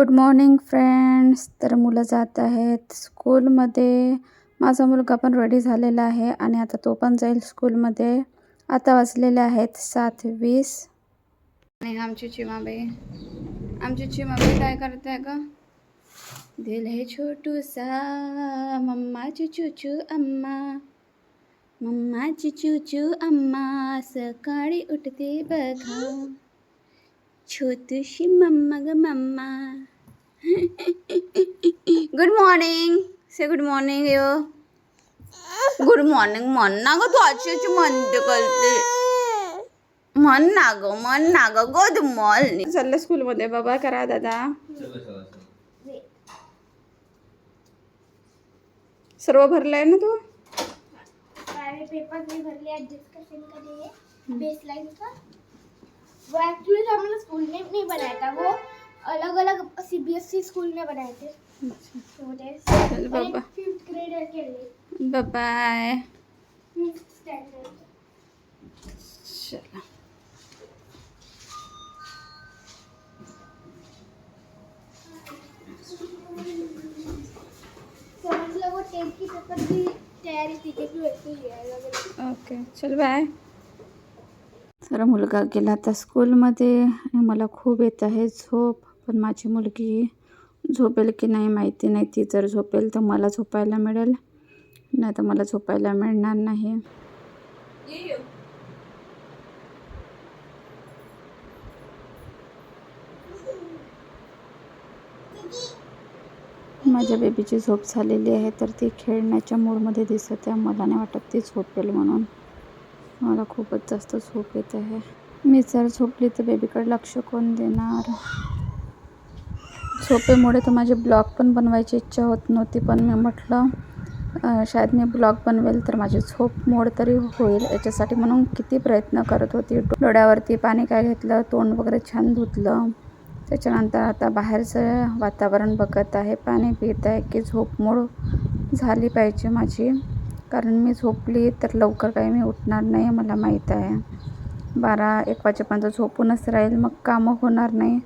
Good morning friends तर मुलं जात आहेत स्कूलमध्ये. माझा मुलगा पण रेडी झालेला आहे आणि आता तो पण जाईल स्कूलमध्ये. आता वाजलेले आहेत सात वीस. आणि आमची चिमाबाई. आमची चिमाबाई काय करत आहे का दिल है छोटूसा मम्माची चुचू अम्मा. मम्माची चुचू अम्मा सकाळी उठते बघा. छोटूशी मम्मा ग mumma. Good morning say good morning यो गुड मॉर्निंग म्हण ना ग तू आजची म्हणते करते म्हण ना ग म्हण ना ग गुड मॉर्निंग चाललं स्कूलमध्ये बाबा करा दादा सर्व भरलंय ना तू पेपर नहीं भर लिया डिस्कशन करेंगे बेस लाइन का. वो एक्चुअली हमने स्कूल ने नहीं बनाया था वो अलग अलग सीबीएसई स्कूल ने बनाए थे। चल बाबा। फिफ्थ ग्रेड के लिए। बाय फिफ्थ स्टैंडर्ड चला। समझ लो वो टेंथ की पेपर की तैयारी थी कि वैसे ही है अलग अलग ओके चल बाय। तर मुलगा गेला आता स्कूलमध्ये मला खूप येत आहे झोप. पण माझी मुलगी झोपेल की नाही माहिती नाही. ती जर झोपेल तर मला झोपायला मिळेल. नाही तर मला झोपायला मिळणार नाही. माझ्या बेबीची झोप झालेली आहे तर ती खेळण्याच्या मूडमध्ये दिसत आहे. मला नाही वाटत ती झोपेल म्हणून. मला खूपच जास्त झोप येत आहे. मी जर झोपली तर बेबीकडे लक्ष कोण देणार? झोपेमुळे तर माझे ब्लॉग पण बनवायची इच्छा होत नव्हती पण मी म्हटलं शायद मी ब्लॉग बनवेल तर माझी झोप मोड तरी होईल. याच्यासाठी म्हणून किती प्रयत्न करत होती. डोळ्यावरती पाणी काय घेतलं तोंड वगैरे छान धुतलं. त्याच्यानंतर आता बाहेरचं वातावरण बघत आहे. पाणी पित आहे की झोप मोड झाली पाहिजे माझी. कारण मी झोपली तर लवकर काही मी उठणार नाही मला माहीत आहे. बारा एक वाजेपर्यंत झोपूनच राहील मग कामं होणार नाही.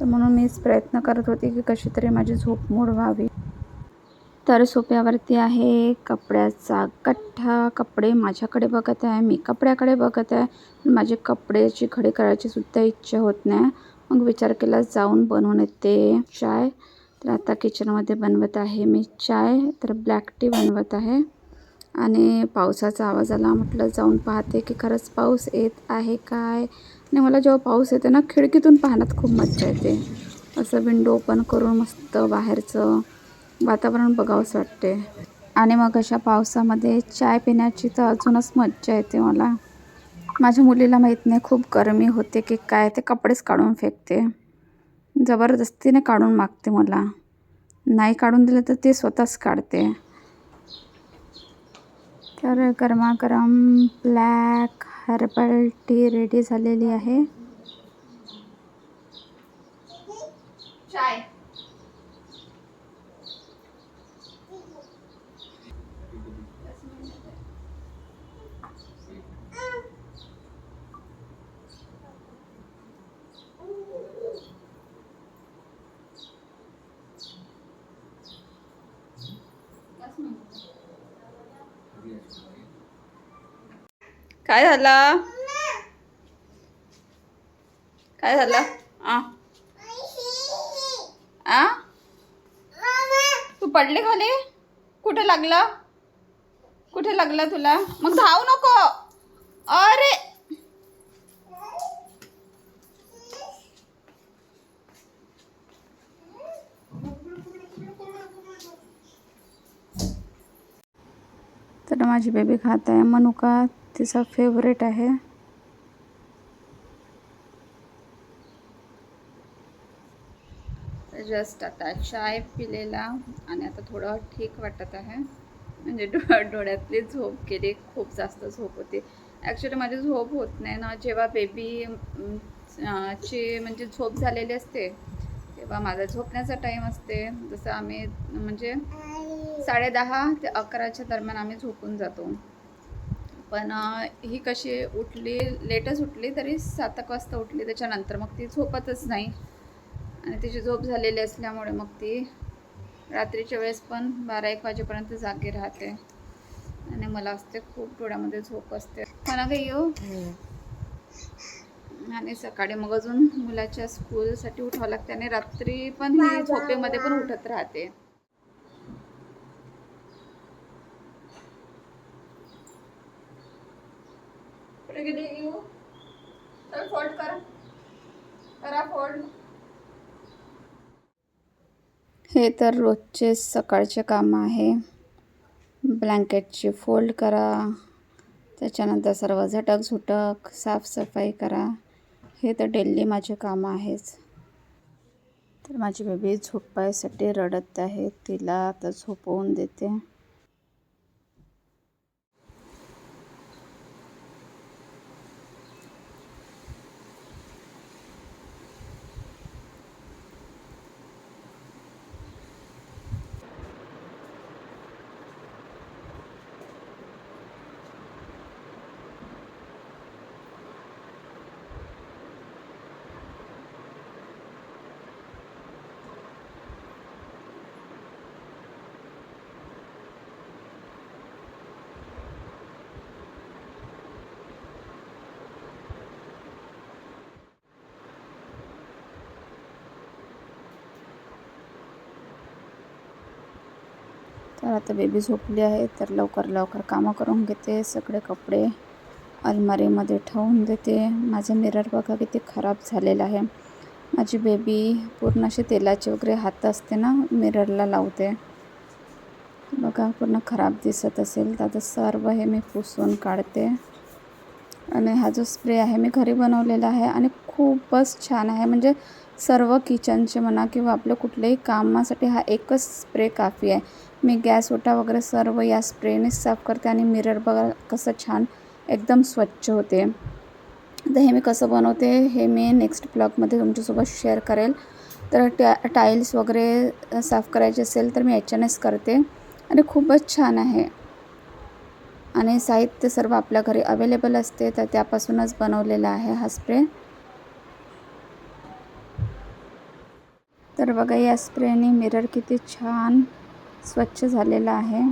तर म्हणून मीच प्रयत्न करत होते की कशी तरी माझी झोप मोड व्हावी तर सोप्यावरती आहे कपड्याचा कठ्ठा. कपडे माझ्याकडे बघत आहे मी कपड्याकडे बघत आहे. पण माझे कपड्याची खडी करायची सुद्धा इच्छा होत नाही. मग विचार केला जाऊन बनवून येते. चाय तर आता किचनमध्ये बनवत आहे मी चाय तर ब्लॅक टी बनवत आहे. आणि पावसाचा आवाज आला म्हटलं जाऊन पाहते की खरंच पाऊस येत आहे काय? आणि मला जेव्हा पाऊस येते ना खिडकीतून पाहण्यात खूप मजा येते. असं विंडो ओपन करून मस्त बाहेरचं वातावरण बघावंसं वाटते आणि मग अशा पावसामध्ये चाय पिण्याची तर अजूनच मज्जा येते मला. माझ्या मुलीला माहीत नाही खूप गरमी होते की काय ते कपडेच काढून फेकते. जबरदस्तीने काढून मागते मला. नाही काढून दिलं तर ते स्वतःच काढते. तर गरमागरम ब्लॅक हर्बल टी रेडी झालेली आहे. काय झालं? काय झालं? आ. आ? तू पडले खाली? कुठे लागलं? कुठे लागलं तुला? मग धावू नको. अरे! तर माझी बेबी खात आहे. मनुका तिचा फेवरेट आहे. जस्ट आता चाय पिलेला आणि आता थोडं ठीक वाटत आहे. म्हणजे डो डोळ्यातली झोप गेली खूप जास्त झोप होती. ॲक्च्युली माझी झोप होत नाही ना जेव्हा बेबी ची म्हणजे झोप झालेली असते तेव्हा माझा झोपण्याचा टाईम असते. जसं आम्ही म्हणजे साडे दहा ते अकराच्या दरम्यान आम्ही झोपून जातो. पण ही कशी उठली लेटच उठली तरी सात एक वाजता उठली त्याच्यानंतर मग ती झोपतच नाही. आणि तिची झोप झालेली असल्यामुळे मग ती रात्रीच्या वेळेस पण बारा एक वाजेपर्यंत जागी राहते. आणि मला असते खूप डोळ्यामध्ये झोप असते. मला काही येऊ आणि सकाळी मग अजून मुलाच्या स्कूलसाठी उठावं लागते आणि रात्री पण ही झोपेमध्ये पण उठत राहते कुठे गेली येऊ चल फोल्ड कर करा फोल्ड हे तर रोजचे सकाळचे काम आहे. ब्लँकेटची फोल्ड करा. त्याच्यानंतर सर्व झटक झुटक साफसफाई करा. हे तर डेली माझे काम आहेच. तर माझी बेबी झोपायसाठी रडत आहे. तिला आता झोपवून देते. तर आता बेबी झोपली आहे तर लवकर लवकर कामं करून घेते सगळे कपडे अलमारीमध्ये ठेवून देते. माझं मिरर बघा किती खराब झालेलं आहे. माझी बेबी पूर्ण अशी तेलाचे वगैरे हात असते ना मिररला लावते. बघा पूर्ण खराब दिसत असेल. तर आता सर्व हे मी पुसून काढते. आणि हा जो स्प्रे आहे मी घरी बनवलेला आहे आणि खूपच छान आहे. म्हणजे सर्व किचनचे म्हणा किंवा आपल्या कुठल्याही कामासाठी हा एकच स्प्रे काफी आहे. मी गॅस ओटा वगैरे सर्व या स्प्रेनेच साफ करते आणि मिरर बघा कसं छान एकदम स्वच्छ होते. तर हे मी कसं बनवते हे मी नेक्स्ट ब्लॉगमध्ये तुमच्यासोबत शेअर करेल. तर टॅ टाईल्स वगैरे साफ करायचे असेल तर मी याच्यानेच करते. आणि खूपच छान आहे. आणि साहित्य सर्व आपल्या घरी अवेलेबल असते तर त्यापासूनच बनवलेला आहे हा स्प्रे तर बघा या स्प्रेने मिरर किती छान स्वच्छ झालेला आहे.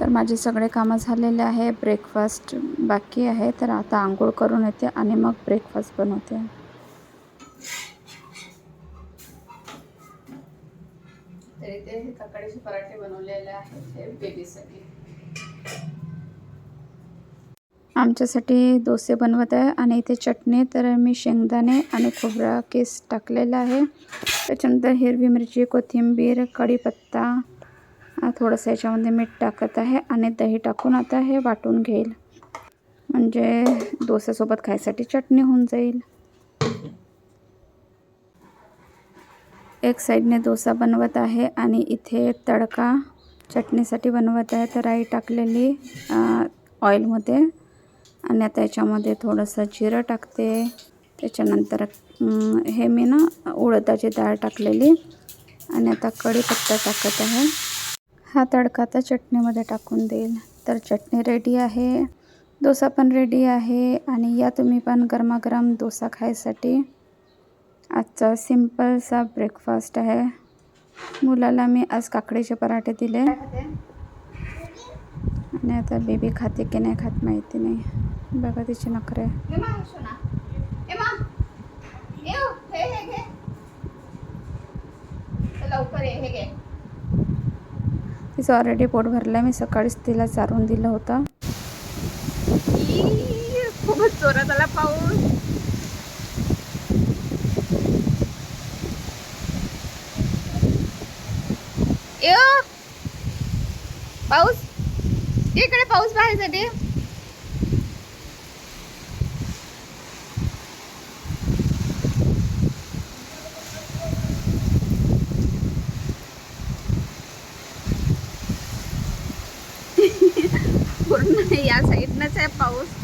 तर माझे सगळे कामं झालेले आहे. ब्रेकफास्ट बाकी आहे. तर आता आंघोळ करून येते आणि मग ब्रेकफास्ट बनवते. तर इथे हे काकडीचे पराठे बनवलेले आहेत हे बेबीसाठी आमच्यासाठी डोसे बनवत आहे आणि इथे चटणी तर मी शेंगदाणे आणि खोबरा केस टाकलेला आहे. त्याच्यानंतर हिरवी मिरची कोथिंबीर कढीपत्ता थोडंसं याच्यामध्ये मीठ टाकत आहे आणि दही टाकून आता हे वाटून घेईल. म्हणजे डोस्यासोबत खायसाठी चटणी होऊन जाईल. एक साईडने डोसा बनवत आहे आणि इथे तडका चटणीसाठी बनवत आहे. तर आई टाकलेली ऑइलमध्ये आणि आता याच्यामध्ये थोडंसं जिरं टाकते. त्याच्यानंतर हे मी ना उडदाची डाळ टाकलेली. आणि आता कढीपत्ता टाकत आहे. हा तडका आता चटणीमध्ये टाकून देईल. तर चटणी रेडी आहे. डोसा पण रेडी आहे. आणि या तुम्ही पण गरमागरम डोसा खायसाठी. आजचा सिम्पलसा ब्रेकफास्ट आहे. मुलाला मी आज काकडीचे पराठे दिले. आणि आता बेबी खाते की नाही खात माहिती नाही. बघा तिची नखरे. हे तिचं ऑलरेडी पोट भरलं मी सकाळीच तिला चारून दिलं होतं. खूपच जोरात आला पाऊस. पाऊस. इकडे पाऊस पाहायसाठी पूर्ण या साईडनंच आहे पाऊस.